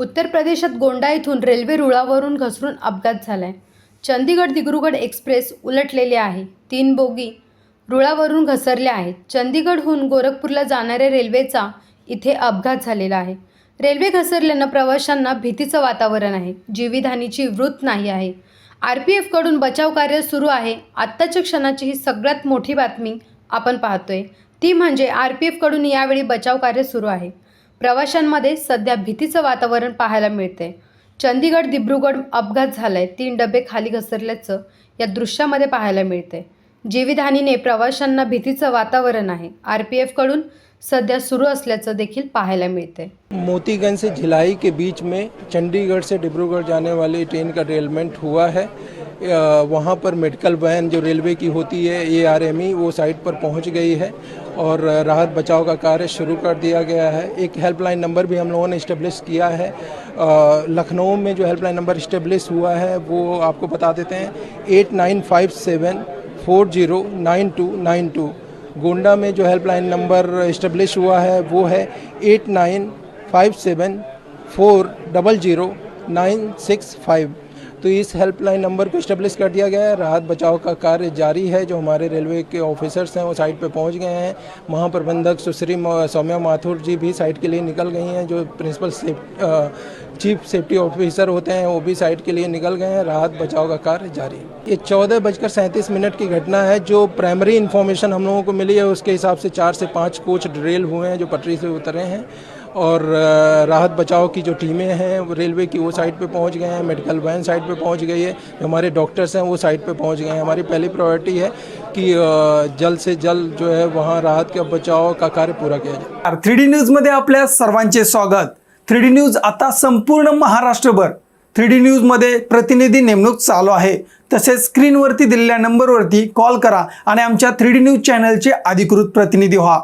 उत्तर प्रदेशात गोंडा इथून रेल्वे रुळावरून घसरून अपघात झाला आहे चंदीगड दिग्रुगड एक्सप्रेस उलटलेली आहे. तीन बोगी रुळावरून घसरल्या आहेत. चंदीगडहून गोरखपूरला जाणाऱ्या रेल्वेचा इथे अपघात झालेला आहे. रेल्वे घसरल्यानं प्रवाशांना भीतीचं वातावरण आहे. जीवितहानीची वृत्त नाही आहे. आर पी एफकडून बचाव कार्य सुरू आहे. आत्ताच्या क्षणाची ही सगळ्यात मोठी बातमी आपण पाहतोय. ती म्हणजे आर पी एफकडून यावेळी बचाव कार्य सुरू आहे. प्रवाशांमध्ये सध्या भीतीचं वातावरण पाहायला मिळते चंदीगड दिब्रुगड अपघात झालाय. तीन डबे खाली घसरल्याचं या दृश्यामध्ये पाहायला मिळते जीवितहानीने प्रवाशांना भीतीचं वातावरण आहे. आर पी एफकडून सध्या सुरू असल्याचं देखील पाहायला मिळते मोतीगंज से भिलाई के बीच में चंडीगढ़ से डिब्रूगढ़ जाने वाली ट्रेन का डेलमेंट हुआ है. वहाँ पर मेडिकल वैन जो रेलवे की होती है ए आर एम ई वो साइट पर पहुँच गई है और राहत बचाव का कार्य शुरू कर दिया गया है। एक हेल्पलाइन नंबर भी हम लोगों ने इस्टेब्लिश किया है। लखनऊ में जो हेल्पलाइन नंबर इस्टेब्लिश हुआ है, वो आपको बता देते हैं eight nine five seven four zero nine two nine two Gonda में जो हेल्पलाइन नंबर इस्टेब्लिश हुआ है, वो है eight nine five seven four double zero nine six five तो इस हेल्पलाइन नंबर को इस्टेब्लिश कर दिया गया है। राहत बचाव का कार्य जारी है, जो हमारे रेलवे के ऑफिसर्स हैं, वो साइट पे पहुँच गए हैं। महाप्रबंधक सुश्री सौम्या माथुर जी भी साइट के लिए निकल गई हैं, जो प्रिंसिपल चीफ सेफ्टी ऑफिसर होते हैं, वो भी साइट के लिए निकल गए हैं। राहत बचाव का कार्य जारी। ये चौदह बजकर सैंतीस मिनट की घटना है, जो प्राइमरी इन्फॉर्मेशन हम लोगों को मिली है, उसके हिसाब से चार से पाँच कोच ड्रेल हुए हैं, जो पटरी से उतरे हैं। और राहत बचाव की जो टीमें हैं वो रेलवे की वो साइड पे पहुंच गए हैं मेडिकल वैन साइड पे पहुंच गई है जो हमारे डॉक्टर्स हैं वो साइड पे पहुंच गए हैं। हमारी पहली प्रायोरिटी है कि जल्द से जल्द जो है वहाँ राहत के बचाव का कार्य पूरा किया जाए। थ्री डी न्यूजमध्ये आपल्या सर्वांचे स्वागत। थ्री डी न्यूज आता संपूर्ण महाराष्ट्रभर। थ्री डी न्यूजमध्ये प्रतिनिधी नेमणूक चालू आहे। तसेच स्क्रीनवरती दिलेल्या नंबरवरती कॉल करा आणि आमच्या थ्री डी न्यूज चॅनलचे अधिकृत प्रतिनिधी व्हा।